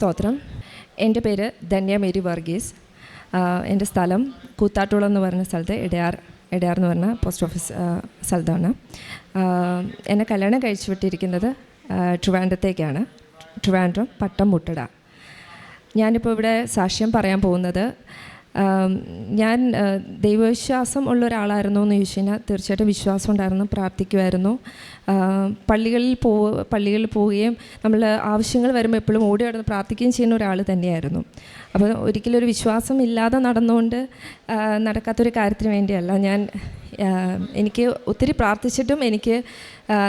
സ്തോത്രം. എന്റെ പേര് ധന്യ മേരി വർഗീസ്. എന്റെ സ്ഥലം കൂത്താട്ടുളം എന്ന് പറഞ്ഞ സ്ഥലത്ത് ഇടയാർ ഇടയാർ എന്ന് പറഞ്ഞ പോസ്റ്റ് ഓഫീസ് സ്ഥലത്താണ്. എന്നെ കല്യാണം കഴിച്ചു വിട്ടിരിക്കുന്നത് ട്രിവാൻഡ്രത്തേക്കാണ്. ട്രിവാൻഡ്രം പട്ടം മുട്ടട. ഞാനിപ്പോൾ ഇവിടെ സാക്ഷ്യം പറയാൻ പോകുന്നത് ഞാൻ ദൈവവിശ്വാസം ഉള്ള ഒരാളായിരുന്നു എന്ന് ചോദിച്ചു കഴിഞ്ഞാൽ തീർച്ചയായിട്ടും വിശ്വാസം ഉണ്ടായിരുന്നു പ്രാർത്ഥിക്കുമായിരുന്നു പള്ളികളിൽ പോ പള്ളികളിൽ പോവുകയും നമ്മൾ ആവശ്യങ്ങൾ വരുമ്പോൾ എപ്പോഴും ഓടി നടന്ന് പ്രാർത്ഥിക്കുകയും ചെയ്യുന്ന ഒരാൾ തന്നെയായിരുന്നു. അപ്പോൾ ഒരിക്കലും ഒരു വിശ്വാസം ഇല്ലാതെ നടന്നുകൊണ്ട് നടക്കാത്തൊരു കാര്യത്തിന് വേണ്ടിയല്ല. ഞാൻ എനിക്ക് ഒത്തിരി പ്രാർത്ഥിച്ചിട്ടും എനിക്ക്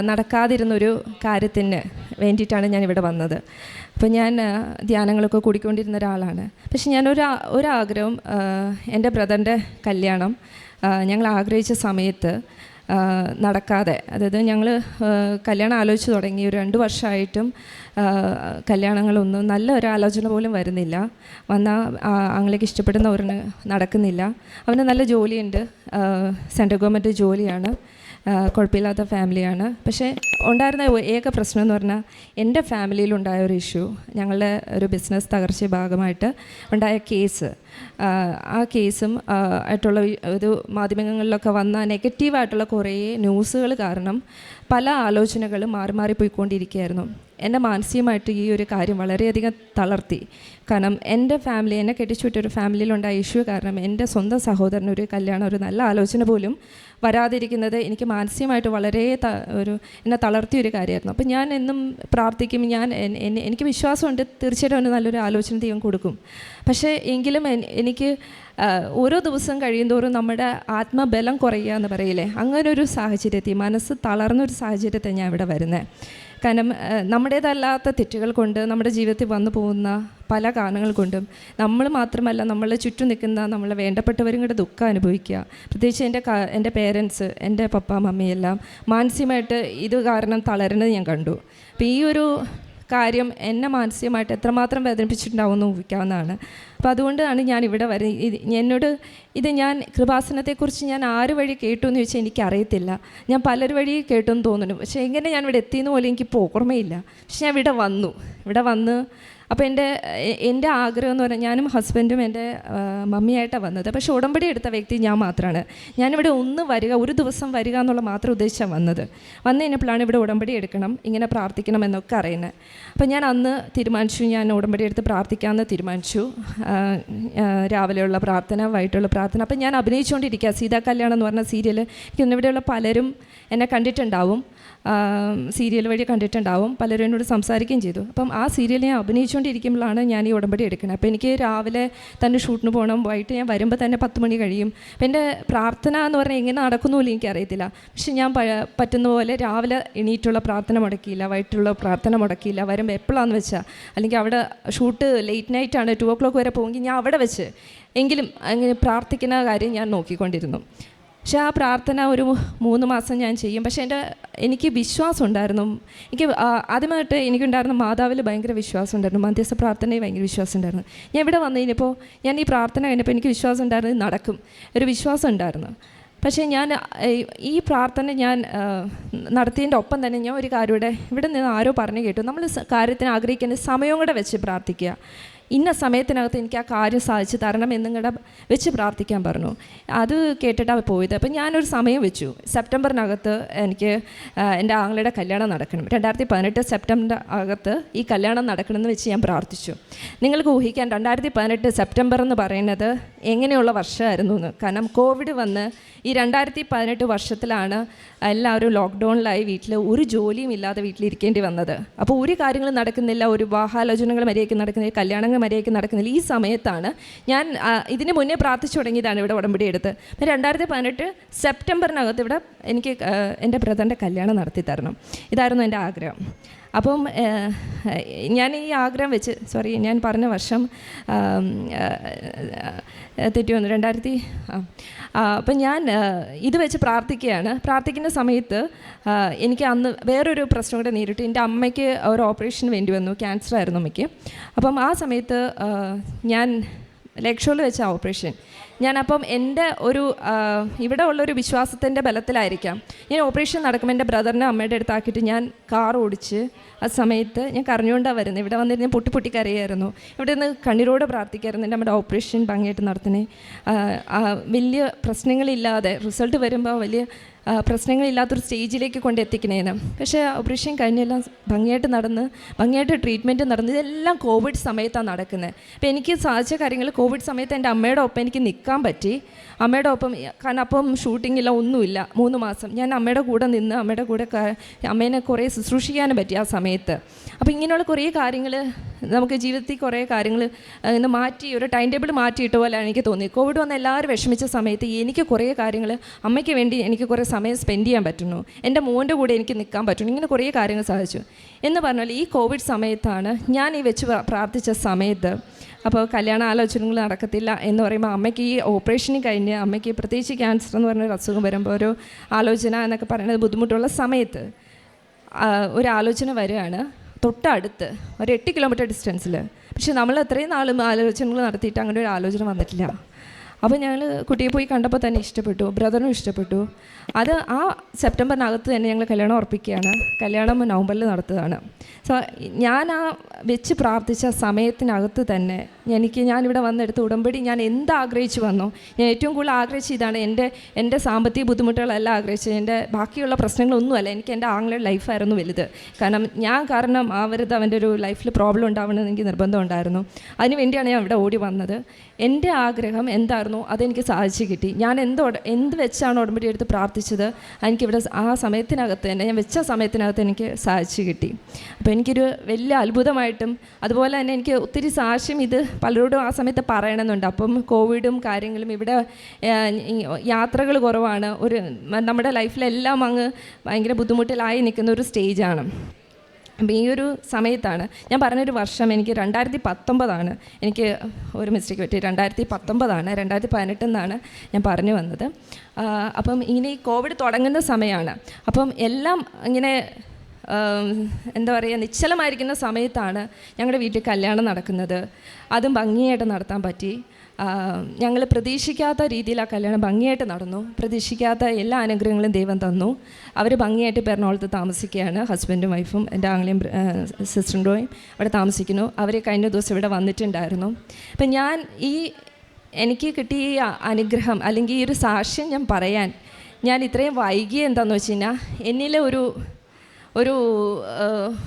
നടക്കാതിരുന്നൊരു കാര്യത്തിന് വേണ്ടിയിട്ടാണ് ഞാൻ ഇവിടെ വന്നത്. അപ്പോൾ ഞാൻ ധ്യാനങ്ങളൊക്കെ കൂടിക്കൊണ്ടിരുന്ന ഒരാളാണ്. പക്ഷെ ഞാനൊരു ഒരു ഒരാഗ്രഹം എന്റെ ബ്രദറിന്റെ കല്യാണം ഞങ്ങൾ ആഗ്രഹിച്ച സമയത്ത് നടക്കാതെ അതായത് ഞങ്ങൾ കല്യാണം ആലോചിച്ച് തുടങ്ങി ഒരു രണ്ട് വർഷമായിട്ടും കല്യാണങ്ങളൊന്നും നല്ല ഒരു ആലോചന പോലും വരുന്നില്ല. വന്നാൽ ആങ്ങളേക്ക് ഇഷ്ടപ്പെടുന്ന ഒരു നടക്കുന്നില്ല. അവന് നല്ല ജോലിയുണ്ട് സെൻട്രൽ ഗവൺമെന്റ് ജോലിയാണ് കുഴപ്പമില്ലാത്ത ഫാമിലിയാണ്. പക്ഷേ ഉണ്ടായിരുന്ന ഏക പ്രശ്നം എന്ന് പറഞ്ഞാൽ എന്റെ ഫാമിലിയിലുണ്ടായ ഒരു ഇഷ്യൂ ഞങ്ങളുടെ ഒരു ബിസിനസ് തകർച്ച ഭാഗമായിട്ട് ഉണ്ടായ കേസ് ആ, കേസും ആയിട്ടുള്ള ഒരു മാധ്യമങ്ങളിലൊക്കെ വന്ന നെഗറ്റീവായിട്ടുള്ള കുറേ ന്യൂസുകൾ കാരണം പല ആലോചനകളും മാറി മാറി പോയിക്കൊണ്ടിരിക്കുകയായിരുന്നു. എന്റെ മാനസികമായിട്ട് ഈ ഒരു കാര്യം വളരെയധികം തളർത്തി. കാരണം എന്റെ ഫാമിലി എന്നെ കെട്ടിച്ചുവിട്ടൊരു ഫാമിലിയിലുണ്ടായ ഇഷ്യൂ കാരണം എന്റെ സ്വന്തം സഹോദരന് ഒരു കല്യാണം ഒരു നല്ല ആലോചന പോലും വരാതിരിക്കുന്നത് എനിക്ക് മാനസികമായിട്ട് വളരെ ഒരു എന്നെ തളർത്തിയ ഒരു കാര്യമായിരുന്നു. അപ്പോൾ ഞാൻ എന്നും പ്രാർത്ഥിക്കും. ഞാൻ എനിക്ക് വിശ്വാസമുണ്ട്. തീർച്ചയായിട്ടും അവന് നല്ലൊരു ആലോചന ദൈവം കൊടുക്കും. പക്ഷേ എങ്കിലും എനിക്ക് ഓരോ ദിവസം കഴിയുന്തോറും നമ്മുടെ ആത്മബലം കുറയുക എന്ന് പറയില്ലേ? അങ്ങനെ ഒരു സാഹചര്യത്തിൽ മനസ്സ് തളർന്നൊരു സാഹചര്യത്തെ ഞാൻ ഇവിടെ വരുന്നത് കാരണം നമ്മുടേതല്ലാത്ത തെറ്റുകൾ കൊണ്ട് നമ്മുടെ ജീവിതത്തിൽ വന്നു പോകുന്ന പല കാരണങ്ങൾ കൊണ്ടും നമ്മൾ മാത്രമല്ല നമ്മളെ ചുറ്റും നിൽക്കുന്ന നമ്മളെ വേണ്ടപ്പെട്ടവരും കൂടെ ദുഃഖം അനുഭവിക്കുക. പ്രത്യേകിച്ച് എന്റെ എന്റെ പേരൻസ് എന്റെ പപ്പ മമ്മിയെല്ലാം മാനസികമായിട്ട് ഇത് കാരണം തളരുന്നത് ഞാൻ കണ്ടു. അപ്പോൾ ഈ ഒരു കാര്യം എന്നെ മാനസികമായിട്ട് എത്രമാത്രം വേദനിപ്പിച്ചിട്ടുണ്ടാവുമെന്ന് ഊഹിക്കാവുന്നതാണ്. അപ്പോൾ അതുകൊണ്ടാണ് ഞാൻ ഇവിടെ വരെ ഇത് എന്നോട് ഇത് ഞാൻ കൃപാസനത്തെക്കുറിച്ച് ഞാൻ ആര് വഴി കേട്ടു എന്ന് ചോദിച്ചാൽ എനിക്കറിയത്തില്ല. ഞാൻ പലർ വഴി കേട്ടു എന്ന് തോന്നുന്നു പക്ഷേ എങ്ങനെ ഞാൻ ഇവിടെ എത്തിയെന്ന് പോലെ എനിക്ക് ഓർമ്മയില്ല. പക്ഷെ ഞാൻ ഇവിടെ വന്നു. ഇവിടെ വന്ന് അപ്പോൾ എന്റെ എന്റെ ആഗ്രഹം എന്ന് പറഞ്ഞാൽ ഞാനും ഹസ്ബൻഡും എന്റെ മമ്മിയായിട്ടാണ് വന്നത്. പക്ഷേ ഉടമ്പടി എടുത്ത വ്യക്തി ഞാൻ മാത്രമാണ് ഞാനിവിടെ ഒന്ന് വരിക ഒരു ദിവസം വരിക എന്നുള്ള മാത്രം ഉദ്ദേശിച്ചാണ് വന്നത്. വന്നു കഴിഞ്ഞപ്പോഴാണ് ഇവിടെ ഉടമ്പടി എടുക്കണം ഇങ്ങനെ പ്രാർത്ഥിക്കണം എന്നൊക്കെ അറിയുന്നത്. അപ്പോൾ ഞാൻ അന്ന് തീരുമാനിച്ചു ഞാൻ ഉടമ്പടി എടുത്ത് പ്രാർത്ഥിക്കാമെന്ന് തീരുമാനിച്ചു. രാവിലെയുള്ള പ്രാർത്ഥന വൈകിട്ടുള്ള പ്രാർത്ഥന. അപ്പോൾ ഞാൻ അഭിനയിച്ചുകൊണ്ടിരിക്കുക സീതാ കല്യാണം എന്ന് പറഞ്ഞ സീരിയൽ എനിക്ക് ഇവിടെയുള്ള പലരും എന്നെ കണ്ടിട്ടുണ്ടാവും. സീരിയൽ വഴി കണ്ടിട്ടുണ്ടാവും. പലരും എന്നോട് സംസാരിക്കുകയും ചെയ്തു. അപ്പം ആ സീരിയൽ ഞാൻ അഭിനയിച്ചുകൊണ്ടിരിക്കുമ്പോഴാണ് ഞാൻ ഈ ഉടമ്പടി എടുക്കുന്നത്. അപ്പോൾ എനിക്ക് രാവിലെ തന്നെ ഷൂട്ടിന് പോകണം. വൈകിട്ട് ഞാൻ വരുമ്പോൾ തന്നെ പത്ത് മണി കഴിയും. അപ്പം എന്റെ പ്രാർത്ഥന എന്ന് പറഞ്ഞാൽ എങ്ങനെ നടക്കുന്നു പോലും എനിക്കറിയത്തില്ല. പക്ഷെ ഞാൻ പറ്റുന്ന പോലെ രാവിലെ എണീറ്റുള്ള പ്രാർത്ഥന മുടക്കിയില്ല. വൈകിട്ടുള്ള പ്രാർത്ഥന മുടക്കിയില്ല. വരുമ്പോൾ എപ്പോഴാണെന്ന് വെച്ചാൽ അല്ലെങ്കിൽ അവിടെ ഷൂട്ട് ലേറ്റ് നൈറ്റാണ് ടു ഓ ക്ലോക്ക് വരെ പോകുമെങ്കിൽ ഞാൻ അവിടെ വെച്ച് എങ്കിലും അങ്ങനെ പ്രാർത്ഥിക്കുന്ന കാര്യം ഞാൻ നോക്കിക്കൊണ്ടിരുന്നു. പക്ഷെ ആ പ്രാർത്ഥന ഒരു മൂന്ന് മാസം ഞാൻ ചെയ്യും. പക്ഷേ എന്റെ എനിക്ക് വിശ്വാസം ഉണ്ടായിരുന്നു എനിക്ക് ആദ്യമായിട്ട് എനിക്കുണ്ടായിരുന്ന മാതാവിൽ ഭയങ്കര വിശ്വാസം ഉണ്ടായിരുന്നു മധ്യസ്ഥ പ്രാർത്ഥനയിൽ ഭയങ്കര വിശ്വാസം ഉണ്ടായിരുന്നു ഞാൻ ഇവിടെ വന്നു കഴിഞ്ഞപ്പോൾ ഞാൻ ഈ പ്രാർത്ഥന കഴിഞ്ഞപ്പോൾ എനിക്ക് വിശ്വാസം ഉണ്ടായിരുന്നു നടക്കും. ഒരു വിശ്വാസം ഉണ്ടായിരുന്നു പക്ഷേ ഞാൻ ഈ പ്രാർത്ഥന ഞാൻ നടത്തിയതിന്റെ ഒപ്പം തന്നെ ഞാൻ ഒരു കാര്യം ഇവിടെ നിന്ന് ആരോ പറഞ്ഞു കേട്ടു. നമ്മൾ കാര്യത്തിന് ആഗ്രഹിക്കുന്ന സമയവും കൂടെ വെച്ച് പ്രാർത്ഥിക്കുക. ഇന്ന സമയത്തിനകത്ത് എനിക്ക് ആ കാര്യം സാധിച്ചു തരണം എന്നിങ്ങടെ വെച്ച് പ്രാർത്ഥിക്കാൻ പറഞ്ഞു. അത് കേട്ടിട്ടാണ് പോയത്. അപ്പം ഞാനൊരു സമയം വെച്ചു. സെപ്റ്റംബറിനകത്ത് എനിക്ക് എന്റെ ആങ്ങളുടെ കല്യാണം നടക്കണം. രണ്ടായിരത്തി പതിനെട്ട് സെപ്റ്റംബർ അകത്ത് ഈ കല്യാണം നടക്കണമെന്ന് വെച്ച് ഞാൻ പ്രാർത്ഥിച്ചു. നിങ്ങൾക്ക് ഊഹിക്കാൻ രണ്ടായിരത്തി പതിനെട്ട് സെപ്റ്റംബർ എന്ന് പറയുന്നത് എങ്ങനെയുള്ള വർഷമായിരുന്നു എന്ന്. കാരണം കോവിഡ് വന്ന് ഈ രണ്ടായിരത്തി പതിനെട്ട് വർഷത്തിലാണ് എല്ലാവരും ലോക്ക്ഡൗണിലായി വീട്ടിൽ ഒരു ജോലിയും ഇല്ലാതെ വീട്ടിലിരിക്കേണ്ടി വന്നത്. അപ്പോൾ ഒരു കാര്യങ്ങളും നടക്കുന്നില്ല ഒരു വിവാഹാലോചനകൾ മര്യാദയ്ക്ക് നടക്കുന്നില്ല കല്യാണങ്ങൾ മര്യാദയ്ക്ക് നടക്കുന്നില്ല. ഈ സമയത്താണ് ഞാൻ ഇതിന് മുന്നേ പ്രാർത്ഥിച്ചു തുടങ്ങിയതാണ് ഇവിടെ ഉടമ്പടി എടുത്ത്. രണ്ടായിരത്തി പതിനെട്ട് സെപ്റ്റംബറിനകത്ത് ഇവിടെ എനിക്ക് എന്റെ ബ്രദറിന്റെ കല്യാണം നടത്തി തരണം ഇതായിരുന്നു എന്റെ ആഗ്രഹം. അപ്പം ഞാൻ ഈ ആഗ്രഹം വെച്ച് സോറി ഞാൻ പറഞ്ഞ വർഷം തെറ്റി വന്നു രണ്ടായിരത്തി അപ്പം ഞാൻ ഇത് വെച്ച് പ്രാർത്ഥിക്കുകയാണ്. പ്രാർത്ഥിക്കുന്ന സമയത്ത് എനിക്ക് അന്ന് വേറൊരു പ്രശ്നം കൂടെ നേരിട്ട് എന്റെ അമ്മയ്ക്ക് ഒരു ഓപ്പറേഷൻ വേണ്ടി വന്നു ക്യാൻസർ ആയിരുന്നു അമ്മയ്ക്ക്. അപ്പം ആ സമയത്ത് ആ, ഞാൻ ലക്ഷോയിൽ വെച്ച ഓപ്പറേഷൻ. ഞാനപ്പം എന്റെ ഒരു ഇവിടെ ഉള്ളൊരു വിശ്വാസത്തിന്റെ ബലത്തിലായിരിക്കാം. ഞാൻ ഓപ്പറേഷൻ നടക്കുമ്പോൾ എന്റെ ബ്രദറിനെ അമ്മയുടെ അടുത്താക്കിയിട്ട് ഞാൻ കാർ ഓടിച്ച് ആ സമയത്ത് ഞാൻ കരഞ്ഞുകൊണ്ടാണ് വരുന്നത്. ഇവിടെ വന്നിട്ട് ഞാൻ പൊട്ടി പൊട്ടി കരയായിരുന്നു. ഇവിടെ നിന്ന് കണ്ണീരോട് പ്രാർത്ഥിക്കായിരുന്നു. എന്റെ അമ്മയുടെ ഓപ്പറേഷൻ ഭംഗിയായിട്ട് ആ, വലിയ പ്രശ്നങ്ങളില്ലാതെ റിസൾട്ട് വരുമ്പോൾ വലിയ പ്രശ്നങ്ങളില്ലാത്തൊരു സ്റ്റേജിലേക്ക് കൊണ്ട് എത്തിക്കണേന്ന് പക്ഷേ ഓപ്പറേഷൻ കഴിഞ്ഞെല്ലാം ഭംഗിയായിട്ട് നടന്ന് ഭംഗിയായിട്ട് ട്രീറ്റ്മെന്റ് നടന്ന് ഇതെല്ലാം കോവിഡ് സമയത്താണ് നടക്കുന്നത് അപ്പോൾ എനിക്ക് സാധിച്ച കാര്യങ്ങൾ കോവിഡ് സമയത്ത് എന്റെ അമ്മയുടെ ഒപ്പം എനിക്ക് നിൽക്കാൻ പറ്റി. അമ്മയുടെ ഒപ്പം കാരണം അപ്പം ഷൂട്ടിങ്ങില്ല ഒന്നുമില്ല. മൂന്ന് മാസം ഞാൻ അമ്മയുടെ കൂടെ നിന്ന് അമ്മയുടെ കൂടെ അമ്മേനെ കുറേ ശുശ്രൂഷിക്കാനും പറ്റി ആ സമയത്ത്. അപ്പോൾ ഇങ്ങനെയുള്ള കുറേ കാര്യങ്ങൾ നമുക്ക് ജീവിതത്തിൽ കുറേ കാര്യങ്ങൾ ഇന്ന് മാറ്റി ഒരു ടൈം ടേബിൾ മാറ്റിയിട്ട പോലെയാണ് എനിക്ക് തോന്നി കോവിഡ് വന്ന് എല്ലാവരും വിഷമിച്ച സമയത്ത് എനിക്ക് കുറേ കാര്യങ്ങൾ അമ്മയ്ക്ക് വേണ്ടി എനിക്ക് കുറേ സമയം സ്പെൻഡ് ചെയ്യാൻ പറ്റുന്നു. എന്റെ മോന്റെ കൂടെ എനിക്ക് നിൽക്കാൻ പറ്റുന്നു. ഇങ്ങനെ കുറേ കാര്യങ്ങൾ സാധിച്ചു. എന്ന് പറഞ്ഞാൽ ഈ കോവിഡ് സമയത്താണ് ഞാൻ ഈ വെച്ച് പ്രാർത്ഥിച്ച സമയത്ത് അപ്പോൾ കല്യാണ ആലോചനകൾ നടക്കത്തില്ല എന്ന് പറയുമ്പോൾ അമ്മയ്ക്ക് ഈ ഓപ്പറേഷന് കഴിഞ്ഞ് അമ്മയ്ക്ക് പ്രത്യേകിച്ച് ക്യാൻസർ എന്ന് പറഞ്ഞ ഒരു അസുഖം വരുമ്പോൾ ഒരു ആലോചന എന്നൊക്കെ പറയുന്നത് ബുദ്ധിമുട്ടുള്ള സമയത്ത് ഒരു ആലോചന വരികയാണ്. തൊട്ടടുത്ത് ഒരു എട്ട് കിലോമീറ്റർ ഡിസ്റ്റൻസിൽ പക്ഷെ നമ്മൾ അത്രയും നാളും ആലോചനകൾ നടത്തിയിട്ട് അങ്ങനെ ഒരു ആലോചന വന്നിട്ടില്ല. അപ്പോൾ ഞങ്ങൾ കുട്ടിയെ പോയി കണ്ടപ്പോൾ തന്നെ ഇഷ്ടപ്പെട്ടു ബ്രദറിനും ഇഷ്ടപ്പെട്ടു. അത് ആ സെപ്റ്റംബറിനകത്ത് തന്നെ ഞങ്ങൾ കല്യാണം ഉറപ്പിക്കുകയാണ്. കല്യാണം നവംബറിൽ നടത്തുകയാണ്. സോ ഞാൻ ആ വെച്ച് പ്രാർത്ഥിച്ച സമയത്തിനകത്ത് തന്നെ എനിക്ക് ഞാനിവിടെ വന്നെടുത്ത് ഉടമ്പടി ഞാൻ എന്ത് ആഗ്രഹിച്ചു വന്നോ? ഞാൻ ഏറ്റവും കൂടുതൽ ആഗ്രഹിച്ച ഇതാണ്. എന്റെ എന്റെ സാമ്പത്തിക ബുദ്ധിമുട്ടുകളെല്ലാം ആഗ്രഹിച്ചത്. എന്റെ ബാക്കിയുള്ള പ്രശ്നങ്ങളൊന്നുമല്ല. എനിക്ക് എന്റെ ആങ്ങളുടെ ലൈഫായിരുന്നു വലുത്. കാരണം ഞാൻ കാരണം ആവരുത് അവന്റെ ഒരു ലൈഫിൽ പ്രോബ്ലം ഉണ്ടാവണമെന്ന് എനിക്ക് നിർബന്ധം ഉണ്ടായിരുന്നു. വേണ്ടിയാണ് ഞാൻ ഇവിടെ ഓടി വന്നത്. എന്റെ ആഗ്രഹം എന്തായിരുന്നു അതെനിക്ക് സാധിച്ചു കിട്ടി. ഞാൻ എന്ത് എന്ത് വെച്ചാണ് ഉടമ്പടി എടുത്ത് പ്രാർത്ഥിച്ചത്? എനിക്കിവിടെ ആ സമയത്തിനകത്ത് തന്നെ ഞാൻ വെച്ച സമയത്തിനകത്ത് എനിക്ക് സാധിച്ചു കിട്ടി. അപ്പോൾ എനിക്കൊരു വലിയ അത്ഭുതമായിട്ടും അതുപോലെ തന്നെ എനിക്ക് ഒത്തിരി സാക്ഷ്യം ഇത് പലരോടും ആ സമയത്ത് പറയണമെന്നുണ്ട്. അപ്പം കോവിഡും കാര്യങ്ങളും ഇവിടെ യാത്രകൾ കുറവാണ്. ഒരു നമ്മുടെ ലൈഫിലെല്ലാം അങ്ങ് ഭയങ്കര ബുദ്ധിമുട്ടിലായി നിൽക്കുന്ന ഒരു സ്റ്റേജാണ്. അപ്പം ഈ ഒരു സമയത്താണ് ഞാൻ പറഞ്ഞൊരു വർഷം എനിക്ക് രണ്ടായിരത്തി പത്തൊമ്പതാണ് എനിക്ക് ഒരു മിസ്റ്റേക്ക് പറ്റി. രണ്ടായിരത്തി പത്തൊമ്പതാണ് രണ്ടായിരത്തി പതിനെട്ടെന്നാണ് ഞാൻ പറഞ്ഞു വന്നത്. അപ്പം ഇങ്ങനെ കോവിഡ് തുടങ്ങുന്ന സമയമാണ് അപ്പം എല്ലാം ഇങ്ങനെ എന്താ പറയുക നിശ്ചലമായിരിക്കുന്ന സമയത്താണ് ഞങ്ങളുടെ വീട്ടിൽ കല്യാണം നടക്കുന്നത്. അതും ഭംഗിയായിട്ട് നടത്താൻ പറ്റി. ഞങ്ങൾ പ്രതീക്ഷിക്കാത്ത രീതിയിൽ ആ കല്യാണം ഭംഗിയായിട്ട് നടന്നു. പ്രതീക്ഷിക്കാത്ത എല്ലാ അനുഗ്രഹങ്ങളും ദൈവം തന്നു. അവർ ഭംഗിയായിട്ട് എറണാകുളത്ത് താമസിക്കുകയാണ്. ഹസ്ബൻഡും വൈഫും എന്റെ ആങ്ങളെയും സിസ്റ്ററിന്റെയും അവിടെ താമസിക്കുന്നു. അവർ കഴിഞ്ഞ ദിവസം ഇവിടെ വന്നിട്ടുണ്ടായിരുന്നു. അപ്പം ഞാൻ ഈ എനിക്ക് കിട്ടിയ അനുഗ്രഹം അല്ലെങ്കിൽ ഈ ഒരു സാക്ഷ്യം ഞാൻ പറയാൻ ഞാൻ ഇത്രയും വൈകിയ എന്താണെന്ന് വെച്ച് കഴിഞ്ഞാൽ എന്നിലെ ഒരു ഒരു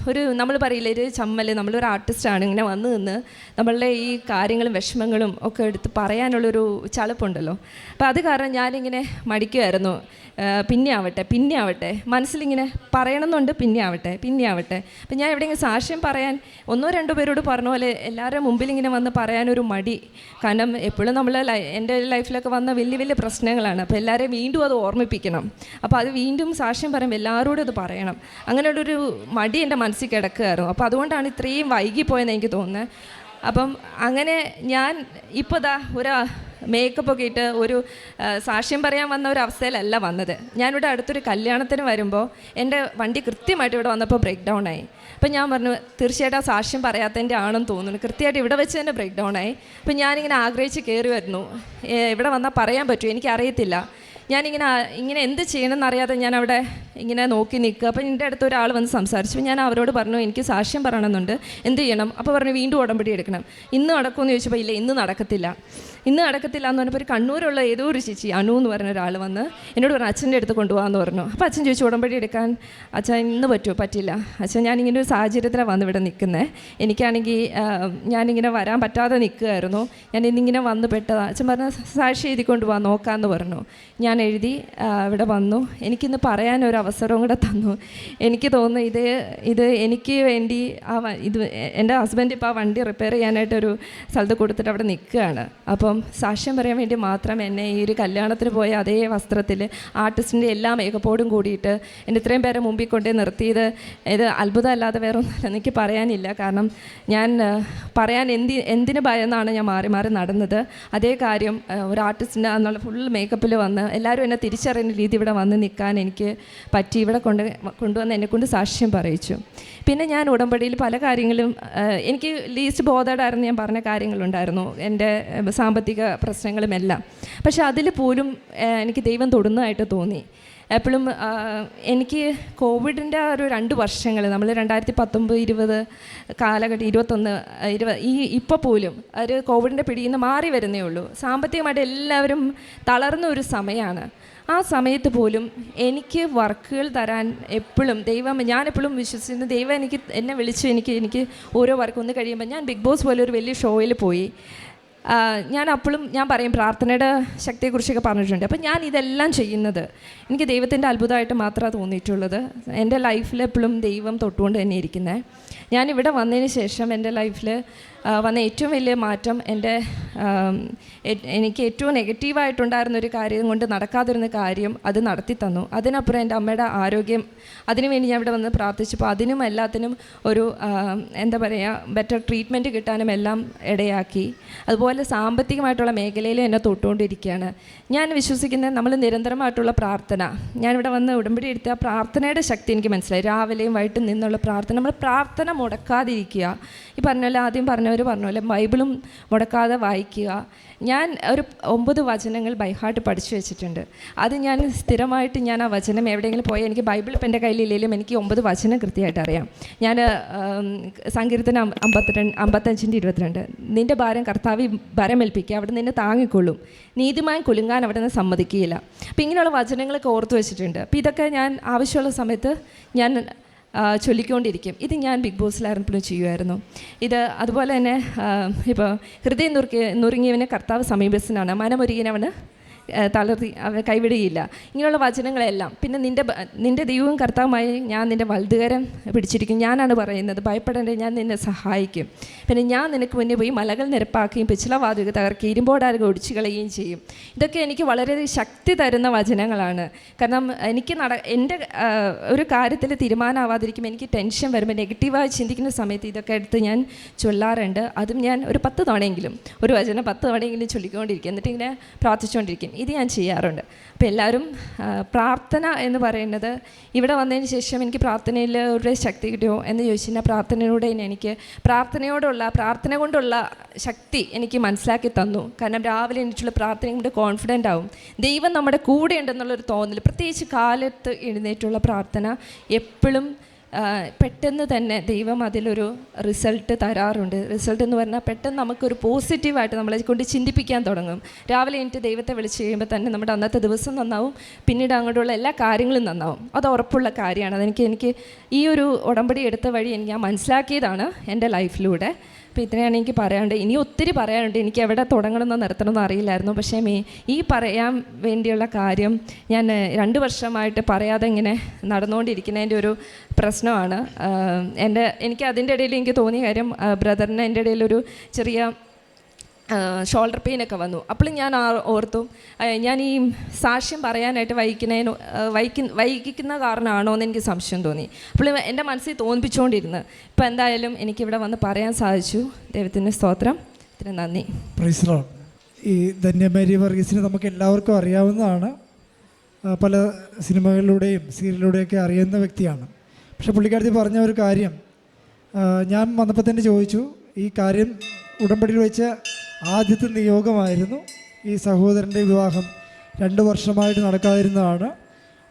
ഒരു നമ്മൾ പറയില്ല ഒരു ചമ്മൽ നമ്മളൊരു ആർട്ടിസ്റ്റാണ് ഇങ്ങനെ വന്നു നിന്ന് നമ്മളുടെ ഈ കാര്യങ്ങളും വിഷമങ്ങളും ഒക്കെ എടുത്ത് പറയാനുള്ളൊരു ചളുപ്പുണ്ടല്ലോ. അപ്പോൾ അത് കാരണം ഞാനിങ്ങനെ മടിക്കുമായിരുന്നു പിന്നെ ആവട്ടെ പിന്നെ ആവട്ടെ മനസ്സിലിങ്ങനെ പറയണമെന്നുണ്ട് പിന്നെ ആവട്ടെ പിന്നെ ആവട്ടെ അപ്പം ഞാൻ എവിടെയെങ്കിലും സാക്ഷ്യം പറയാൻ ഒന്നോ രണ്ടോ പേരോട് പറഞ്ഞ പോലെ എല്ലാവരുടെ മുമ്പിൽ ഇങ്ങനെ വന്ന് പറയാനൊരു മടി. കാരണം എപ്പോഴും നമ്മൾ എന്റെ ലൈഫിലൊക്കെ വന്ന വലിയ വലിയ പ്രശ്നങ്ങളാണ്. അപ്പോൾ എല്ലാവരെയും വീണ്ടും അത് ഓർമ്മിപ്പിക്കണം. അപ്പോൾ അത് വീണ്ടും സാക്ഷ്യം പറയുമ്പോൾ എല്ലാവരോടും അത് പറയണം. അങ്ങനെയുള്ളൊരു മടി എന്റെ മനസ്സിൽ കിടക്കുകയായിരുന്നു. അപ്പോൾ അതുകൊണ്ടാണ് ഇത്രയും വൈകിപ്പോയെന്ന് എനിക്ക് തോന്നുന്നത്. അപ്പം അങ്ങനെ ഞാൻ ഇപ്പോൾ ദാ ഒരു മേക്കപ്പ് ഒക്കെ ഇട്ട് ഒരു സാക്ഷ്യം പറയാൻ വന്ന ഒരു അവസ്ഥയിലല്ല വന്നത്. ഞാനിവിടെ അടുത്തൊരു കല്യാണത്തിന് വരുമ്പോൾ എന്റെ വണ്ടി കൃത്യമായിട്ട് ഇവിടെ വന്നപ്പോൾ ബ്രേക്ക് ഡൗൺ ആയി. അപ്പം ഞാൻ പറഞ്ഞു തീർച്ചയായിട്ടും ആ സാക്ഷ്യം പറയാത്തതിന്റെ ആണെന്ന് തോന്നുന്നു. കൃത്യമായിട്ട് ഇവിടെ വെച്ച് തന്നെ ബ്രേക്ക് ഡൗൺ ആയി. അപ്പം ഞാനിങ്ങനെ ആഗ്രഹിച്ച് കയറി വരുന്നു. ഇവിടെ വന്നാൽ പറയാൻ പറ്റുമോ? എനിക്കറിയത്തില്ല. ഞാനിങ്ങനെ ഇങ്ങനെ എന്ത് ചെയ്യണമെന്ന് അറിയാതെ ഞാൻ അവിടെ ഇങ്ങനെ നോക്കി നിൽക്കുക. അപ്പം എന്റെ അടുത്ത് ഒരാൾ വന്ന് സംസാരിച്ചു. ഞാൻ അവരോട് പറഞ്ഞു എനിക്ക് സാക്ഷ്യം പറയണമെന്നുണ്ട്. എന്ത് ചെയ്യണം? അപ്പോൾ പറഞ്ഞു വീണ്ടും ഉടമ്പടി എടുക്കണം. ഇന്ന് നടക്കുമെന്ന് ചോദിച്ചപ്പോൾ ഇല്ല ഇന്ന് നടക്കത്തില്ല. ഇന്ന് നടക്കത്തില്ല എന്ന് പറഞ്ഞപ്പോൾ ഒരു കണ്ണൂരുള്ള ഏതോ ഒരു ചേച്ചി അനു എന്ന് പറഞ്ഞ ഒരാൾ വന്ന് എന്നോട് പറഞ്ഞു അച്ഛന്റെ അടുത്ത് കൊണ്ടുപോകാമെന്ന് പറഞ്ഞു. അപ്പോൾ അച്ഛൻ ചോദിച്ചു ഉടമ്പടി എടുക്കാൻ അച്ഛൻ ഇന്ന് പറ്റുമോ പറ്റില്ല. അച്ഛൻ ഞാനിങ്ങനെ ഒരു സാഹചര്യത്തിലാണ് വന്ന് ഇവിടെ നിൽക്കുന്നത് എനിക്കാണെങ്കിൽ ഞാനിങ്ങനെ വരാൻ പറ്റാതെ നിൽക്കുകയായിരുന്നു ഞാൻ ഇന്നിങ്ങനെ വന്ന് പെട്ടതാണ് അച്ഛൻ പറഞ്ഞ സാക്ഷി എഴുതി കൊണ്ടുപോകാൻ നോക്കാമെന്ന് പറഞ്ഞു. ഞാൻ എഴുതി ഇവിടെ വന്നു. എനിക്കിന്ന് പറയാൻ ഒരു അവസരവും കൂടെ തന്നു. എനിക്ക് തോന്നുന്നു ഇത് ഇത് എനിക്ക് വേണ്ടി ആ ഇത് എന്റെ ഹസ്ബൻഡ് ഇപ്പോൾ ആ വണ്ടി റിപ്പയർ ചെയ്യാനായിട്ട് ഒരു സ്ഥലത്ത് കൊടുത്തിട്ട് അവിടെ നിൽക്കുകയാണ്. അപ്പം സാക്ഷ്യം പറയാൻ വേണ്ടി മാത്രം എന്നെ ഈ ഒരു കല്യാണത്തിന് പോയ അതേ വസ്ത്രത്തിൽ ആർട്ടിസ്റ്റിന്റെ എല്ലാ മേക്കപ്പോടും കൂടിയിട്ട് എന്റെ ഇത്രയും പേരെ മുമ്പിൽ കൊണ്ടേ നിർത്തിയത്. ഇത് അത്ഭുതമല്ലാതെ വേറെ ഒന്നും എനിക്ക് പറയാനില്ല. കാരണം ഞാൻ പറയാൻ എന്തി എന്തിന് ഭയന്നാണ് ഞാൻ മാറി മാറി നടന്നത്. അതേ കാര്യം ഒരു ആർട്ടിസ്റ്റിന്റെ എന്നുള്ള ഫുൾ മേക്കപ്പിൽ വന്ന് എല്ലാവരും എന്നെ തിരിച്ചറിയുന്ന രീതി ഇവിടെ വന്ന് നിൽക്കാൻ എനിക്ക് പറ്റി. ഇവിടെ കൊണ്ട് കൊണ്ടുവന്ന് എന്നെക്കൊണ്ട് സാക്ഷ്യം പറയിച്ചു. പിന്നെ ഞാൻ ഉടമ്പടിയിൽ പല കാര്യങ്ങളും എനിക്ക് ലീസ്റ്റ് ബോധേഡായിരുന്നു ഞാൻ പറഞ്ഞ കാര്യങ്ങളുണ്ടായിരുന്നു. എന്റെ ഏഹ്, സാമ്പത്തിക പ്രശ്നങ്ങളുമെല്ലാം. പക്ഷെ അതിൽ പോലും എനിക്ക് ദൈവം തൊടുന്നതായിട്ട് തോന്നി. എപ്പോഴും എനിക്ക് കോവിഡിന്റെ ഒരു രണ്ട് വർഷങ്ങൾ നമ്മൾ രണ്ടായിരത്തി പത്തൊമ്പത് ഇരുപത് കാലഘട്ടം ഇരുപത്തൊന്ന് ഇരുപത് ഈ ഇപ്പോൾ പോലും ഒരു കോവിഡിന്റെ പിടിയിൽ നിന്ന് മാറി വരുന്നേ ഉള്ളൂ. സാമ്പത്തികമായിട്ട് എല്ലാവരും തളർന്ന ഒരു സമയമാണ് ആ സമയത്ത് പോലും എനിക്ക് വർക്കുകൾ തരാൻ എപ്പോഴും ദൈവം ഞാൻ എപ്പോഴും വിശ്വസിക്കുന്നു ദൈവം എനിക്ക് എന്നെ വിളിച്ചു എനിക്ക് എനിക്ക് ഓരോ വർക്ക് ഒന്ന് കഴിയുമ്പോൾ ഞാൻ ബിഗ് ബോസ് പോലെ ഒരു വലിയ ഷോയിൽ പോയി. ഞാൻ അപ്പോഴും ഞാൻ പറയും പ്രാർത്ഥനയുടെ ശക്തിയെക്കുറിച്ചൊക്കെ പറഞ്ഞിട്ടുണ്ട്. അപ്പം ഞാൻ ഇതെല്ലാം ചെയ്യുന്നത് എനിക്ക് ദൈവത്തിന്റെ അത്ഭുതമായിട്ട് മാത്രമേ തോന്നിയിട്ടുള്ളത്. എന്റെ ലൈഫിൽ എപ്പോഴും ദൈവം തൊട്ടുകൊണ്ട് തന്നെ ഇരിക്കുന്നത് ഞാൻ ഇവിടെ വന്നതിന് ശേഷം എന്റെ ലൈഫിൽ വന്ന ഏറ്റവും വലിയ മാറ്റം എന്റെ എനിക്ക് ഏറ്റവും നെഗറ്റീവായിട്ടുണ്ടായിരുന്ന ഒരു കാര്യം കൊണ്ട് നടക്കാതിരുന്ന കാര്യം അത് നടത്തി തന്നു അതിനപ്പുറം എന്റെ അമ്മയുടെ ആരോഗ്യം അതിനുവേണ്ടി ഞാൻ ഇവിടെ വന്ന് പ്രാർത്ഥിച്ചപ്പോൾ അതിനും എല്ലാത്തിനും ഒരു എന്താ പറയുക ബെറ്റർ ട്രീറ്റ്മെന്റ് കിട്ടാനും എല്ലാം ഇടയാക്കി. അതുപോലെ സാമ്പത്തികമായിട്ടുള്ള മേഖലയിലും എന്നെ തൊട്ടുകൊണ്ടിരിക്കുകയാണ്. ഞാൻ വിശ്വസിക്കുന്നത് നമ്മൾ നിരന്തരമായിട്ടുള്ള പ്രാർത്ഥന. ഞാനിവിടെ വന്ന് ഉടമ്പടി എടുത്ത പ്രാർത്ഥനയുടെ ശക്തി എനിക്ക് മനസ്സിലായി. രാവിലെയും വൈകിട്ടും നിന്നുള്ള പ്രാർത്ഥന. നമ്മൾ പ്രാർത്ഥന മുടക്കാതിരിക്കുക. ഈ പറഞ്ഞ പോലെ ആദ്യം പറഞ്ഞവർ പറഞ്ഞ ബൈബിളും മുടക്കാതെ വായിക്കുക. ഞാൻ ഒരു ഒമ്പത് വചനങ്ങൾ ബൈഹാർട്ട് പഠിച്ചു വെച്ചിട്ടുണ്ട്. അത് ഞാൻ സ്ഥിരമായിട്ട് ഞാൻ ആ വചനം എവിടെയെങ്കിലും പോയാൽ എനിക്ക് ബൈബിൾ ഇപ്പം എന്റെ കയ്യിലില്ലെങ്കിലും എനിക്ക് ഒമ്പത് വചനം കൃത്യമായിട്ട് അറിയാം. ഞാൻ സങ്കീർത്തന സങ്കീർത്തനം അമ്പ- അമ്പത്തിരണ്ട് അമ്പത്തഞ്ചിന്റെ ഇരുപത്തിരണ്ട്. നിന്റെ ഭാരം കർത്താവി ഭരമേൽപ്പിക്കുക അവിടെ നിന്നെ താങ്ങിക്കൊള്ളും. നീതിമാൻ കുലുങ്ങാൻ അവിടെ നിന്ന് സമ്മതിക്കുകയില്ല. അപ്പം ഇങ്ങനെയുള്ള വചനങ്ങളൊക്കെ ഓർത്ത് വെച്ചിട്ടുണ്ട്. അപ്പം ഇതൊക്കെ ഞാൻ ആവശ്യമുള്ള സമയത്ത് ഞാൻ ചൊല്ലിക്കൊണ്ടിരിക്കും. ഇത് ഞാൻ ബിഗ് ബോസിലായിരുന്നപ്പോഴും ചെയ്യുമായിരുന്നു. ഇത് അതുപോലെ തന്നെ ഇപ്പോൾ ഹൃദയം നുറുക്കി നുറുങ്ങിയവന് കർത്താവ് സമീപസ്ഥനാണ്. മനമൊരുകിനവന് ആ, തളർത്തി അവ കൈവിടുകയില്ല. ഇങ്ങനെയുള്ള വചനങ്ങളെല്ലാം പിന്നെ നിന്റെ നിന്റെ ദൈവവും കർത്താവുമായി ഞാൻ നിന്റെ വലുതുകരം പിടിച്ചിരിക്കും. ഞാനാണ് പറയുന്നത് ഭയപ്പെടേണ്ടത് ഞാൻ നിന്നെ സഹായിക്കും. പിന്നെ ഞാൻ നിനക്ക് മുന്നേ പോയി മലകൾ നിരപ്പാക്കുകയും പിച്ചിളവാതുക തകർക്കുകയും ഇരുമ്പോടാരുക ഒടിച്ചു കളയുകയും ചെയ്യും. ഇതൊക്കെ എനിക്ക് വളരെ ശക്തി തരുന്ന വചനങ്ങളാണ്. കാരണം എനിക്ക് നട എന്റെ ഒരു കാര്യത്തിൽ തീരുമാനമാവാതിരിക്കുമ്പോൾ എനിക്ക് ടെൻഷൻ വരുമ്പോൾ നെഗറ്റീവായി ചിന്തിക്കുന്ന സമയത്ത് ഇതൊക്കെ എടുത്ത് ഞാൻ ചൊല്ലാറുണ്ട്. അതും ഞാൻ ഒരു പത്ത് തവണയെങ്കിലും ഒരു വചനം പത്ത് തവണയെങ്കിലും ചൊല്ലിക്കൊണ്ടിരിക്കും. എന്നിട്ട് ഇങ്ങനെ പ്രാർത്ഥിച്ചുകൊണ്ടിരിക്കും. ഇത് ഞാൻ ചെയ്യാറുണ്ട്. അപ്പോൾ എല്ലാവരും പ്രാർത്ഥന എന്ന് പറയുന്നത് ഇവിടെ വന്നതിന് ശേഷം എനിക്ക് പ്രാർത്ഥനയിൽ ഒരു ശക്തി കിട്ടുമോ എന്ന് ചോദിച്ചു കഴിഞ്ഞാൽ പ്രാർത്ഥനയിലൂടെ തന്നെ എനിക്ക് പ്രാർത്ഥനയോടുള്ള പ്രാർത്ഥന കൊണ്ടുള്ള ശക്തി എനിക്ക് മനസ്സിലാക്കി തന്നു. കാരണം രാവിലെ എണീറ്റുള്ള പ്രാർത്ഥന കൊണ്ട് കോൺഫിഡന്റ് ആവും. ദൈവം നമ്മുടെ കൂടെ ഉണ്ടെന്നുള്ളൊരു തോന്നൽ പ്രത്യേകിച്ച് കാലത്ത് എഴുന്നേറ്റുള്ള പ്രാർത്ഥന എപ്പോഴും പെട്ടെന്ന് തന്നെ ദൈവം അതിലൊരു റിസൾട്ട് തരാറുണ്ട്. റിസൾട്ട് എന്ന് പറഞ്ഞാൽ പെട്ടെന്ന് നമുക്കൊരു പോസിറ്റീവായിട്ട് നമ്മളെ കൊണ്ട് ചിന്തിപ്പിക്കാൻ തുടങ്ങും. രാവിലെ എനിക്ക് ദൈവത്തെ വിളിച്ച് കഴിയുമ്പോൾ തന്നെ നമ്മുടെ അന്നത്തെ ദിവസം നന്നാവും. പിന്നീട് അങ്ങോട്ടുള്ള എല്ലാ കാര്യങ്ങളും നന്നാവും. അത് ഉറപ്പുള്ള കാര്യമാണ്. അതെനിക്ക് എനിക്ക് ഈ ഒരു ഉടമ്പടി എടുത്ത വഴി എനിക്ക് ഞാൻ മനസ്സിലാക്കിയതാണ് എന്റെ ലൈഫിലൂടെ അപ്പോൾ ഇത്രയാണ് എനിക്ക് പറയാണ്ട് ഇനി ഒത്തിരി പറയാനുണ്ട്. എനിക്ക് എവിടെ തുടങ്ങണമെന്നോ നിർത്തണമെന്നോ അറിയില്ലായിരുന്നു. പക്ഷേ മേ ഈ പറയാൻ വേണ്ടിയുള്ള കാര്യം ഞാൻ രണ്ട് വർഷമായിട്ട് പറയാതെ ഇങ്ങനെ നടന്നുകൊണ്ടിരിക്കുന്നതിന്റെ ഒരു പ്രശ്നമാണ്. എന്റെ എനിക്ക് അതിന്റെ ഇടയിൽ എനിക്ക് തോന്നിയ കാര്യം ബ്രദറിന് എന്റെ ഒരു ചെറിയ ഷോൾഡർ പെയിൻ ഒക്കെ വന്നു. അപ്പോൾ ഞാൻ ഓർത്തു ഞാൻ ഈ സാക്ഷ്യം പറയാനായിട്ട് വൈകിക്കുന്നതിന് വൈകി വൈകിക്കുന്ന കാരണമാണോ എന്ന് എനിക്ക് സംശയം തോന്നി. അപ്പോൾ എന്റെ മനസ്സിൽ തോന്നിപ്പിച്ചുകൊണ്ടിരുന്നു ഇപ്പോൾ എന്തായാലും എനിക്കിവിടെ വന്ന് പറയാൻ സാധിച്ചു. ദൈവത്തിന്റെ സ്തോത്രം. ഇതിന് നന്ദി. ഈ ധന്യമേരി വർഗീസിനെ നമുക്ക് എല്ലാവർക്കും അറിയാവുന്നതാണ്. പല സിനിമകളിലൂടെയും സീരിയലിലൂടെയൊക്കെ അറിയുന്ന വ്യക്തിയാണ്. പക്ഷേ പുള്ളിക്കാരത്തി പറഞ്ഞ ഒരു കാര്യം ഞാൻ വന്നപ്പോൾ തന്നെ ചോദിച്ചു ഈ കാര്യം ഉടമ്പടിയിൽ വെച്ച ആദ്യത്തെ നിയോഗമായിരുന്നു ഈ സഹോദരന്റെ വിവാഹം. രണ്ട് വർഷമായിട്ട് നടക്കാതിരുന്നതാണ്.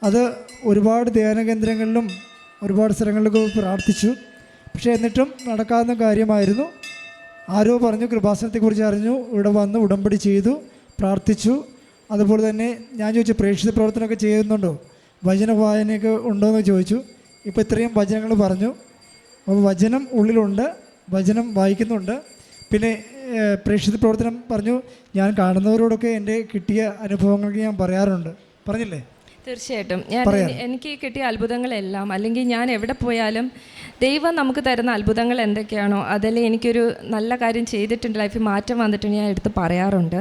അത് ഒരുപാട് ധ്യാന കേന്ദ്രങ്ങളിലും ഒരുപാട് സ്ഥലങ്ങളിലൊക്കെ പ്രാർത്ഥിച്ചു. പക്ഷേ എന്നിട്ടും നടക്കാവുന്ന കാര്യമായിരുന്നു. ആരോ പറഞ്ഞു കൃപാസനത്തെക്കുറിച്ച് അറിഞ്ഞു ഇവിടെ വന്ന് ഉടമ്പടി ചെയ്തു പ്രാർത്ഥിച്ചു. അതുപോലെ തന്നെ ഞാൻ ചോദിച്ചു പ്രേക്ഷിത പ്രവർത്തനമൊക്കെ ചെയ്യുന്നുണ്ടോ? വചന വായനയൊക്കെ ഉണ്ടോ എന്ന് ചോദിച്ചു. ഇപ്പോൾ ഇത്രയും വചനങ്ങൾ പറഞ്ഞു. അപ്പോൾ വചനം ഉള്ളിലുണ്ട് വചനം വായിക്കുന്നുണ്ട്. പിന്നെ പ്രേക്ഷിത പ്രവർത്തനം പറഞ്ഞു. ഞാൻ കാണുന്നവരോടൊക്കെ എന്റെ കിട്ടിയ അനുഭവങ്ങൾക്ക് ഞാൻ പറയാറുണ്ട്. പറഞ്ഞില്ലേ? തീർച്ചയായിട്ടും. ഞാൻ എനിക്ക് കിട്ടിയ അത്ഭുതങ്ങളെല്ലാം അല്ലെങ്കിൽ ഞാൻ എവിടെ പോയാലും ദൈവം നമുക്ക് തരുന്ന അത്ഭുതങ്ങൾ എന്തൊക്കെയാണോ അതിൽ എനിക്കൊരു നല്ല കാര്യം ചെയ്തിട്ടുണ്ട്. ലൈഫിൽ മാറ്റം വന്നിട്ടുണ്ട് ഞാൻ എടുത്ത് പറയാറുണ്ട്.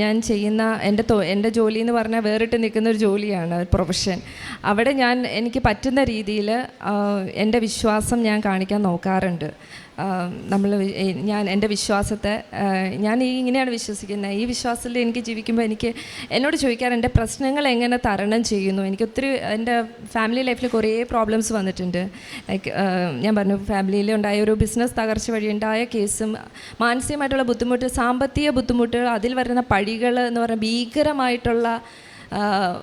ഞാൻ ചെയ്യുന്ന എന്റെ തൊ എന്റെ ജോലി എന്ന് പറഞ്ഞാൽ വേറിട്ട് നിൽക്കുന്ന ഒരു ജോലിയാണ് പ്രൊഫഷൻ. അവിടെ ഞാൻ എനിക്ക് പറ്റുന്ന രീതിയിൽ എന്റെ വിശ്വാസം ഞാൻ കാണിക്കാൻ നോക്കാറുണ്ട്. നമ്മൾ ഞാൻ എന്റെ വിശ്വാസത്തെ ഞാൻ ഈ ഇങ്ങനെയാണ് വിശ്വസിക്കുന്നത്. ഈ വിശ്വാസത്തിൽ എനിക്ക് ജീവിക്കുമ്പോൾ എനിക്ക് എന്നോട് ചോദിക്കാൻ എന്റെ പ്രശ്നങ്ങൾ എങ്ങനെ തരണം ചെയ്യുന്നു? എനിക്ക് ഒത്തിരി എന്റെ ഫാമിലി ലൈഫിൽ കുറേ പ്രോബ്ലംസ് വന്നിട്ടുണ്ട്. ലൈക്ക് ഞാൻ പറഞ്ഞു ഫാമിലിയിൽ ഉണ്ടായ ഒരു ബിസിനസ് തകർച്ച വഴി ഉണ്ടായ കേസും മാനസികമായിട്ടുള്ള ബുദ്ധിമുട്ട് സാമ്പത്തിക ബുദ്ധിമുട്ടുകൾ അതിൽ വരുന്ന പഴികൾ എന്ന് പറഞ്ഞാൽ ഭീകരമായിട്ടുള്ള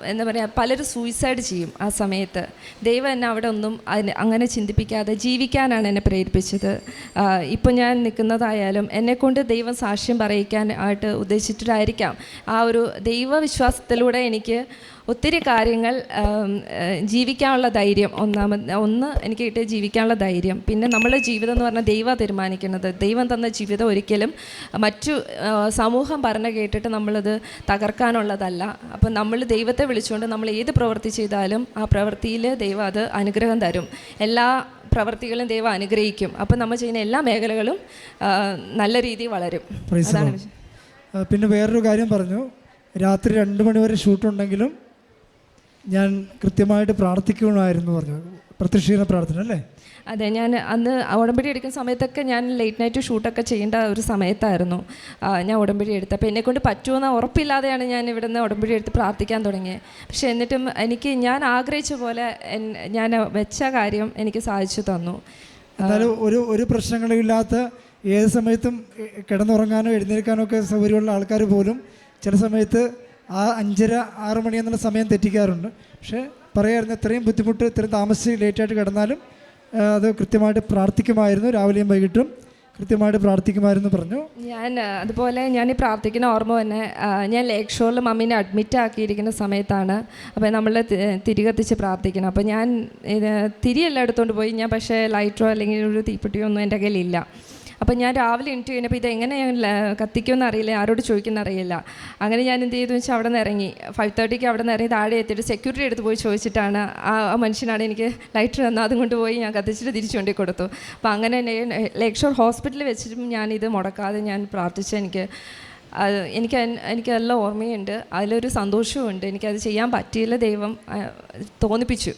എന്താ പറയുക പലരും സൂയിസൈഡ് ചെയ്യും ആ സമയത്ത്. ദൈവം എന്നെ അവിടെ ഒന്നും അങ്ങനെ ചിന്തിപ്പിക്കാതെ ജീവിക്കാനാണ് എന്നെ പ്രേരിപ്പിച്ചത്. ഇപ്പം ഞാൻ നിൽക്കുന്നതായാലും എന്നെക്കൊണ്ട് ദൈവം സാക്ഷ്യം പറയിക്കാൻ ആയിട്ട് ഉദ്ദേശിച്ചിട്ടായിരിക്കാം ആ ഒരു ദൈവവിശ്വാസത്തിലൂടെ എനിക്ക് ഒത്തിരി കാര്യങ്ങൾ ജീവിക്കാനുള്ള ധൈര്യം. ഒന്നാമത് ഒന്ന് എനിക്ക് കിട്ടിയ ജീവിക്കാനുള്ള ധൈര്യം. പിന്നെ നമ്മുടെ ജീവിതം എന്ന് പറഞ്ഞാൽ ദൈവം തീരുമാനിക്കുന്നത്. ദൈവം തന്ന ജീവിതം ഒരിക്കലും മറ്റു സമൂഹം പറഞ്ഞ കേട്ടിട്ട് നമ്മളത് തകർക്കാനുള്ളതല്ല. അപ്പം നമ്മൾ ദൈവത്തെ വിളിച്ചുകൊണ്ട് നമ്മൾ ഏത് പ്രവൃത്തി ചെയ്താലും ആ പ്രവൃത്തിയിൽ ദൈവം അത് അനുഗ്രഹം തരും. എല്ലാ പ്രവൃത്തികളും ദൈവം അനുഗ്രഹിക്കും. അപ്പം നമ്മൾ ചെയ്യുന്ന എല്ലാ മേഖലകളും നല്ല രീതിയിൽ വളരും. പിന്നെ വേറൊരു കാര്യം പറഞ്ഞു. രാത്രി രണ്ട് മണിവരെ ഷൂട്ടുണ്ടെങ്കിലും ഞാൻ കൃത്യമായിട്ട് പ്രാർത്ഥിക്കണമായിരുന്നു പറഞ്ഞു. പ്രത്യക്ഷീന പ്രാർത്ഥന അല്ലേ? അതെ ഞാൻ അന്ന് ഉടമ്പടി എടുക്കുന്ന സമയത്തൊക്കെ ഞാൻ ലേറ്റ് നൈറ്റ് ഷൂട്ടൊക്കെ ചെയ്യേണ്ട ഒരു സമയത്തായിരുന്നു. ഞാൻ ഉടമ്പടി എടുത്തത്. അപ്പോൾ എന്നെക്കൊണ്ട് പറ്റുമെന്ന് ഉറപ്പില്ലാതെയാണ് ഞാൻ ഇവിടെ നിന്ന് ഉടമ്പടി എടുത്ത് പ്രാർത്ഥിക്കാൻ തുടങ്ങിയത് പക്ഷേ എന്നിട്ടും എനിക്ക് ഞാൻ ആഗ്രഹിച്ച പോലെ ഞാൻ വെച്ച കാര്യം എനിക്ക് സാധിച്ചു തന്നു. എന്നാലും ഒരു ഒരു പ്രശ്നങ്ങളും ഇല്ലാത്ത ഏത് സമയത്തും കിടന്നുറങ്ങാനോ എഴുന്നേൽക്കാനോ ഒക്കെ സൗകര്യമുള്ള ആൾക്കാർ പോലും ചില സമയത്ത് ആ അഞ്ചര ആറ് മണി എന്നുള്ള സമയം തെറ്റിക്കാറുണ്ട്. പക്ഷേ പറയായിരുന്നു ഇത്രയും ബുദ്ധിമുട്ട് ഇത്രയും താമസിച്ച് ലേറ്റായിട്ട് കിടന്നാലും അത് കൃത്യമായിട്ട് പ്രാർത്ഥിക്കുമായിരുന്നു. രാവിലെയും വൈകിട്ടും കൃത്യമായിട്ട് പ്രാർത്ഥിക്കുമായിരുന്നു പറഞ്ഞു. ഞാൻ അതുപോലെ ഞാൻ ഈ പ്രാർത്ഥിക്കുന്ന ഓർമ്മ തന്നെ ഞാൻ ലേക്ക് ഷോറിൽ മമ്മീനെ അഡ്മിറ്റ് ആക്കിയിരിക്കുന്ന സമയത്താണ് അപ്പോൾ നമ്മൾ തിരികത്തിച്ച് പ്രാർത്ഥിക്കണം. അപ്പോൾ ഞാൻ തിരിയെല്ലാം എടുത്തുകൊണ്ട് പോയി. ഞാൻ പക്ഷേ ലൈറ്റോ അല്ലെങ്കിൽ ഒരു തീപ്പെട്ടിയോ ഒന്നും എന്റെ കയ്യിലില്ല അപ്പോൾ ഞാൻ രാവിലെ എണീറ്റ് കഴിഞ്ഞപ്പോൾ ഇത് എങ്ങനെ ഞാൻ കത്തിക്കുമെന്ന് അറിയില്ല ആരോട് ചോദിക്കുന്ന അറിയില്ല. അങ്ങനെ ഞാൻ എന്ത് ചെയ്തു വെച്ചാൽ അവിടെ നിന്ന് ഇറങ്ങി. ഫൈവ് തേർട്ടിക്ക് അവിടെ നിന്ന് ഇറങ്ങി താഴെ എത്തിയിട്ട് സെക്യൂരിറ്റി എടുത്ത് പോയി ചോദിച്ചിട്ടാണ് ആ മനുഷ്യനാണ് എനിക്ക് ലൈറ്റർ തന്നത് അതും കൊണ്ടുപോയി ഞാൻ കത്തിച്ചിട്ട് തിരിച്ചു കൊണ്ടു കൊടുത്തു. അപ്പം അങ്ങനെ ലേക്ക് ഷോർ ഹോസ്പിറ്റലിൽ വെച്ചിട്ടും ഞാനിത് മുടക്കാതെ ഞാൻ പ്രാർത്ഥിച്ച് എനിക്ക് എനിക്ക് എനിക്കെല്ലാം ഓർമ്മയുണ്ട്. അതിലൊരു സന്തോഷവും ഉണ്ട് എനിക്കത് ചെയ്യാൻ പറ്റിയില്ല ദൈവം തോന്നിപ്പിച്ചു.